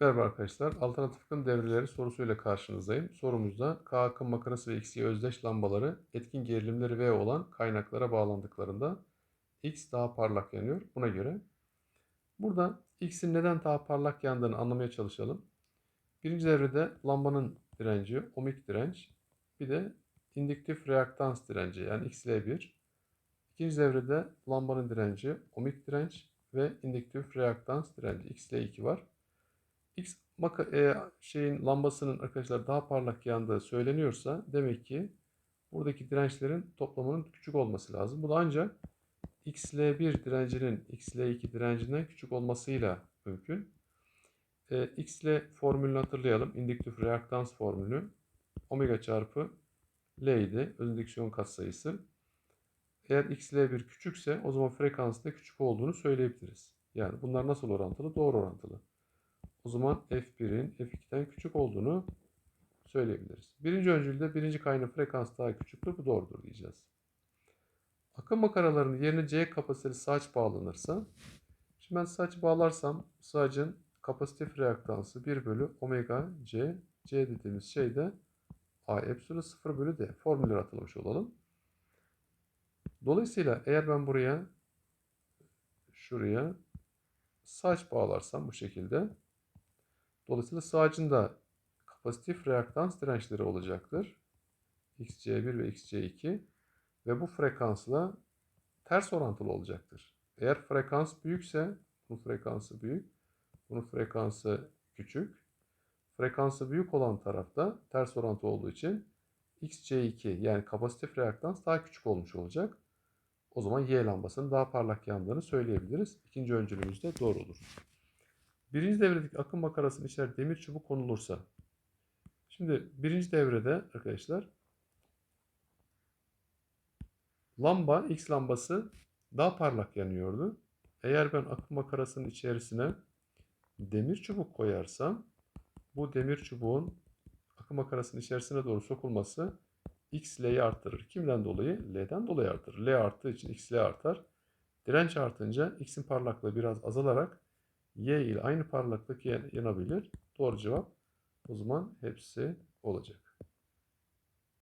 Merhaba arkadaşlar. Alternatif akım devreleri sorusuyla karşınızdayım. Sorumuzda K akım makarası ve X'ye özdeş lambaları etkin gerilimleri V olan kaynaklara bağlandıklarında X daha parlak yanıyor. Buna göre burada X'in neden daha parlak yandığını anlamaya çalışalım. Birinci devrede lambanın direnci, ohmik direnç, bir de indüktif reaktans direnci yani XL1. İkinci devrede lambanın direnci, ohmik direnç ve indüktif reaktans direnci XL2 var. X maka, e, şeyin lambasının arkadaşlar daha parlak yandığı söyleniyorsa demek ki buradaki dirençlerin toplamının küçük olması lazım. Bu da ancak XL1 direncinin XL2 direncinden küçük olmasıyla mümkün. E, XL formülünü hatırlayalım. İndüktif reaktans formülü. Omega çarpı L idi. Öndüksiyon katsayısı. Eğer XL1 küçükse o zaman frekansı da küçük olduğunu söyleyebiliriz. Yani bunlar nasıl orantılı? Doğru orantılı. O zaman F1'in F2'den küçük olduğunu söyleyebiliriz. Birinci öncülde birinci kaynağı frekans daha küçüktür. Bu doğrudur diyeceğiz. Akım makaralarının yerine C kapasiteli saç bağlanırsa şimdi ben saç bağlarsam sacın kapasitif reaktansı 1 bölü omega C C dediğimiz şey de A epsilon 0 bölü D. Formülleri hatırlamış olalım. Dolayısıyla eğer ben buraya şuraya saç bağlarsam bu şekilde Dolayısıyla sağcın kapasitif reaktans dirençleri olacaktır. XC1 ve XC2 ve bu frekansla ters orantılı olacaktır. Eğer frekans büyükse, bunun frekansı büyük, bunun frekansı küçük. Frekansı büyük olan tarafta ters orantı olduğu için XC2 yani kapasitif reaktans daha küçük olmuş olacak. O zaman Y lambasının daha parlak yandığını söyleyebiliriz. İkinci öncülümüz de doğru olur. Birinci devredeki akım makarasının içine demir çubuk konulursa. Şimdi birinci devrede arkadaşlar lamba X lambası daha parlak yanıyordu. Eğer ben akım makarasının içerisine demir çubuk koyarsam bu demir çubuğun akım makarasının içerisine doğru sokulması X L'yi arttırır. Kimden dolayı? L'den dolayı arttırır. L arttığı için X L artar. Direnç artınca X'in parlaklığı biraz azalarak Y ile aynı parlaklık yanabilir. Doğru cevap o zaman hepsi olacak.